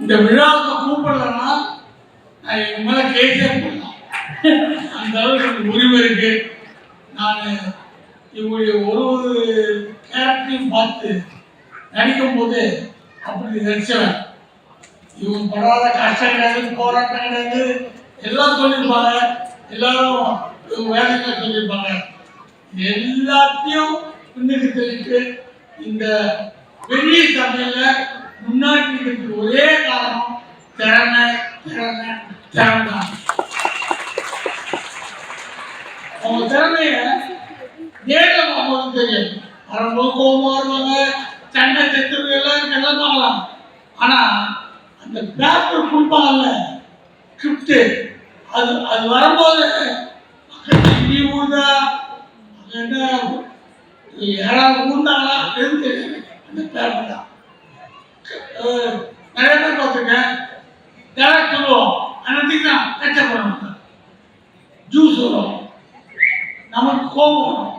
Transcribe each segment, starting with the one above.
இந்த விழாவுக்கு கூப்பிடலன்னா நான் என் மேலே கேஸே போடலாம். அந்த அளவுக்கு எனக்கு உரிமை இருக்கு. நான் இவங்களுடைய ஒரு ஒரு கேரக்டரையும் பார்த்து நடிக்கும் போது அப்படி நடிச்சவன். இவங்க படாத கஷ்டம் கிடையாது போராட்டம் கிடையாது. எல்லாம் சொல்லியிருப்பாங்க. எல்லாரும் வேலைகளை சொல்லியிருப்பாங்க. எல்லாத்தையும் பின்னுக்கு தெரிவித்து இந்த பெரிய சபையில முன்னாடி இருக்கிறதுக்கு ஒரே காரணம் திறமை திறமை திறமை. தான் அவங்க திறமைய நேரில் பார்க்கும்போது தெரியும் வரும்போது கோபமாக வருவாங்க சண்டை செத்துரு எல்லாம் எல்லாம் பார்க்கலாம். ஆனா அந்த பேப்பர் கொடுப்பாங்கல்ல ஸ்கிரிப்ட் அது அது வரும்போது நீ ஊதா என்ன யாராவது ஊந்தாங்களா எதுவும் தெரியாது. அந்த பேப்பர் தான். நிறைய பேர் பார்த்துருக்கேன். டேரக்ட் சொல்லுவோம் அன்னைக்கு கஷ்டப்படுவாங்க ஜூஸ் வரும். நமக்கு கோபம் வரும்.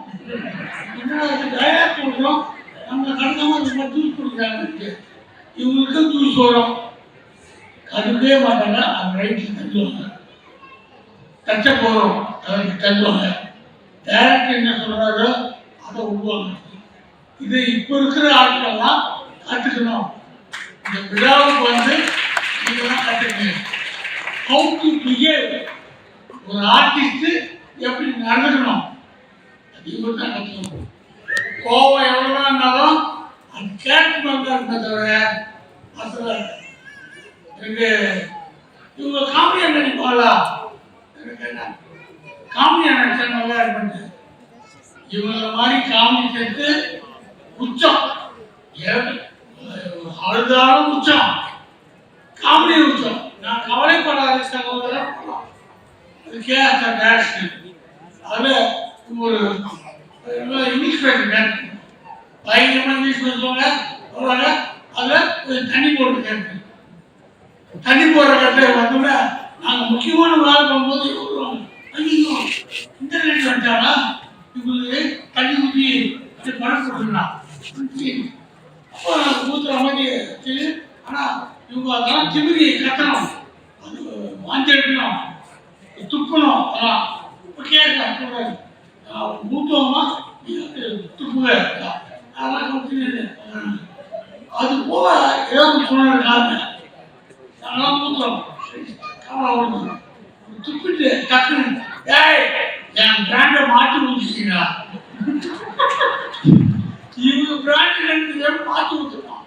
என்னடா இது? டயட் கொடுக்குறோம் நம்ம கண்டமாக இந்த ஜூஸ் குடிக்கிறாங்க. இவங்களுக்கு ஜூஸ் வரும். கண்டுக்கவே மாட்டாங்க. அந்த ரைட்டில் தள்ளுவாங்க தச்ச போகிறோம் அதற்கு தள்ளுவாங்க. டேரக்ட் என்ன சொல்கிறாரோ அதை விடுவாங்க இது இப்போ இருக்கிற ஆட்களெல்லாம் கற்றுக்கணும் இந்த விழாவுக்கு வந்து நீங்களாம் கற்றுக்கணும் ஹவு டு பிஹேவ் ஒரு ஆர்டிஸ்ட் எப்படி நடந்துக்கணும்? அது இவர் தான் கற்றுக்கணும் கோவம் எவ்வளோ இருந்தாலும் அது கேட்டு தான் இருக்க தவிர அசல எனக்கு இவங்க காமெடியாக நடிப்பாங்களா எனக்கு என்ன? காமெடியா நல்லா இருப்பேன் இவங்கள மாதிரி காமெடி சேர்த்து உச்சம். எனக்கு அழுதாலும் உச்சம் காமெடி உச்சம் நான் கவலைப்படாத சகோதரர் அதுக்கே அந்த டேரக்ஷன் அதில் ஒரு இங்கிலீஷ் பேசுகிறேன் பயங்கரமாக இங்கிலீஷ் பேசுவாங்க. வருவாங்க அதில் ஒரு தண்ணி போட்டு கேட்பேன் தண்ணி போடுற கட்டில் வந்தோம்னா நாங்கள் முக்கியமான வேலை பண்ணும்போது வருவாங்க ஐயோ இன்டர்நெட் வந்துட்டாரா இவங்களுக்கு தண்ணி ஊற்றி இது பணம் கொடுத்துருந்தான் அப்போ ஊற்றுற மாதிரி சரி. ஆனால் இவங்க அதெல்லாம் திமிரி கட்டணும் அது மாஞ்செடுக்கணும் துப்பணும். அதெல்லாம் இப்போ கேட்கலாம் சொல்கிறாரு மூத்தவமா துப்புக அதெல்லாம் அது போக ஏதாவது சொன்னாங்க அதெல்லாம் மூத்தம் துப்பிட்டு டக்குன்னு ஏய் என் பிராண்டை மாற்றி முடிச்சிட்டீங்களா இவங்க பிராண்ட் ரெண்டு பேரும் மாற்றி ஊற்றுவான்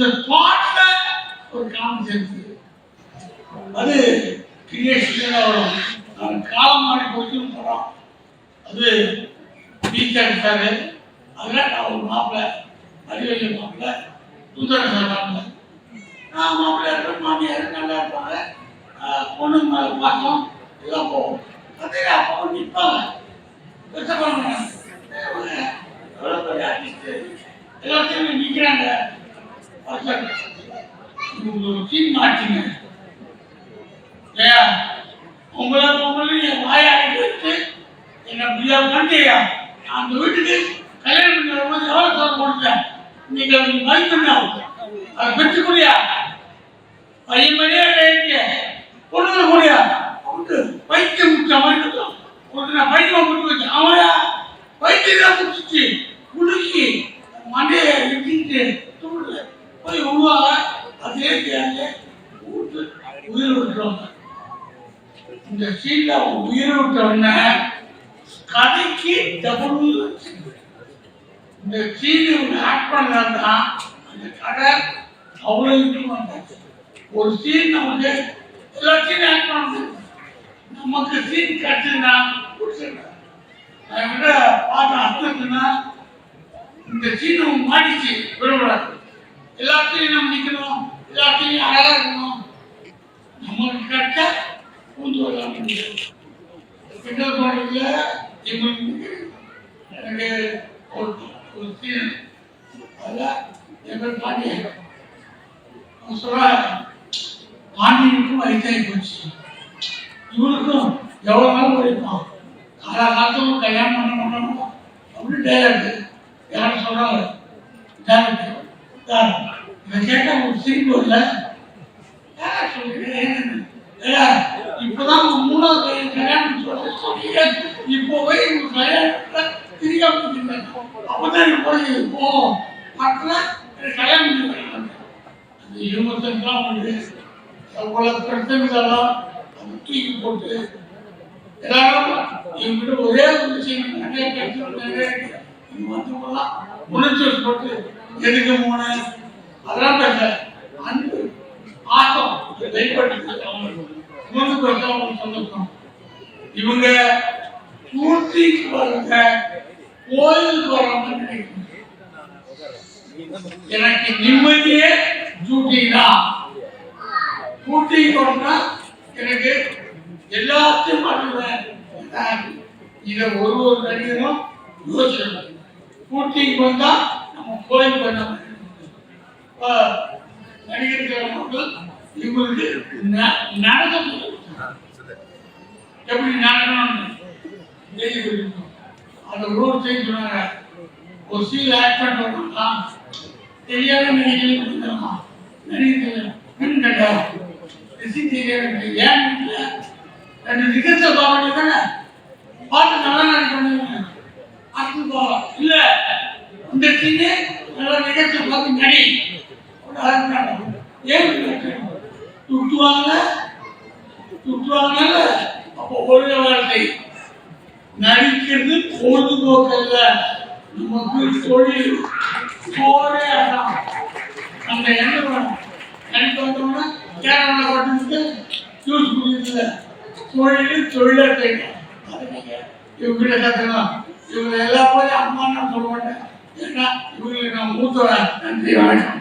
அந்த ஸ்பாட்ல ஒரு கான்ஃபிடன்ஸ் அது கிரியேஷன் வரும். நான் காலம் மாறி போச்சு சொல்கிறோம் அது டீச்சர் அடித்தாரு அதில் நான் ஒரு மாப்பிள்ளை அறிவழி மாப்பிள்ளை சுந்தர சார் மாப்பிள்ளை நான் மாப்பிள்ளை இருக்கிற மாமியார் நல்லா இருப்பாங்க. பொண்ணு மேலே இதெல்லாம் எல்லாம் போகும். அதே அப்போ நிற்பாங்க கஷ்டப்படுறாங்க எவ்வளோ பெரிய ஆர்டிஸ்ட் எல்லாத்தையும் நிற்கிறாங்க மாட்டிங்க உங்களை என் அந்த வீட்டுக்கு கல்யாணம் எவ்வளோ கொடுத்தேன் அவங்க அதை பெற்றுக்கூடியா பையன் மணியா கைங்க பொண்ணு கூடியா உண்டு பைத்தியம் முடிச்ச மாதிரி இருக்கும் ஒரு நான் பைத்தியம் முடிச்சு வச்சேன் பைத்தியம் தான் முடிச்சிச்சு மண்டையை தூண்டு போய் அதே தேங்க உயிர் விட்டுருவாங்க இந்த சீன்ல அவன் உயிர் விட்ட கதைக்கு டபுள் இந்த சீனி இவங்க ஆக்ட் பண்ணா அந்த கதை அவ்வளோ இன்ட்ரூவ் ஒரு சீன் நமக்கு எல்லா சீனும் ஆக்ட் பண்ணுது நமக்கு சீன் கிடைச்சதுன்னா பிடிச்சிருந்தா நான் விட பார்த்த இந்த சீன் மாடிச்சு விடக்கூடாது எல்லாத்தையும் நம்ம நிற்கணும். எல்லாத்தையும் அழகா இருக்கணும். நம்மளுக்கு கிடைச்சா பூந்து வரலாம் கிண்டல் பண்ணுறதுல எங்களுக்கு எனக்கு ஒரு ஒரு சீன். அதில் எங்கள் பாண்டியன் அவன் பாண்டியனுக்கும் வயசாகி போச்சு. இவனுக்கும் எவ்வளோ நாள் வரைக்கும் காலகாலத்தும் கல்யாணம் பண்ண பண்ணணும் அப்படின்னு டேரக்டர் யாரும் சொல்கிறாங்க டேரக்டர் சார் இதை கேட்டால் ஒரு சிரிப்பு இல்லை. இப்பதான் மூணாவது கல்யாணம் சொல்ல இப்போ போய் கல்யாணத்துல தெரியாம அப்பதான் நீ போய் மற்ற கல்யாணம் பண்ணி அந்த இருபத்தஞ்சாம் ஆண்டு அவ்வளவு பிரச்சனைகளெல்லாம் அது தூக்கி போட்டு எல்லாரும் என்கிட்ட ஒரே ஒரு விஷயம் நிறைய பேசுறது நிறைய இருக்கு. இவங்க மற்றவங்கலாம் உணர்ச்சி வசப்பட்டு எதுக்கு போன அதெல்லாம் பேச அன்பு ஆட்டம் வெளிப்பட்டு சுமந்து பேச அவங்க சந்தோஷம் இவங்க பூர்த்திக்கு வர்றத கோயிலுக்கு வர்றவங்க நினைக்கணும் எனக்கு நிம்மதியே டியூட்டி தான் டியூட்டி போனா எனக்கு எல்லாத்தையும் பண்ணுவேன் இதை ஒரு ஒரு நடிகரும் யோசிக்கணும் ஷூட்டிங் வந்தா நம்ம கோயில் பண்ண நடிகர்கள் மக்கள் இவங்களுக்கு ந- எப்படி நடக்கணும்னு அந்த ரூல் செய்ய சொன்னாங்க ஒரு சீல் தெரியாத நடிகர்கள் கொடுத்தாங்க நடிகர்கள் பின் ரிசி ஏன் ரெண்டு நிகழ்ச்சியை பார்க்க பாட்டு நல்லா நடிக்கணும் இல்ல. இந்த சீனே நல்லா நிகழ்ச்சி பார்த்து நடி. ஏன் துட்டுவாங்க துட்டுவாங்கல்ல? அப்போ ஒரே வார்த்தை. நடிக்கிறது பொழுதுபோக்கு நமக்கு தொழில். சோறே அதான். அந்த என்ன வேணும் நடிக்க வந்தோம்னா கேரளா பட்டணத்துக்கு ஜூஸ் குடிக்கல தொழில் தொழிலை அது நீங்க கற்றுக்கலாம் இவங்க எல்லாம் போய் அம்மா நான் சொல்ல மாட்டேன் ஏன்னா இவங்களுக்கு நான் மூத்தவன் நன்றி வணக்கம்.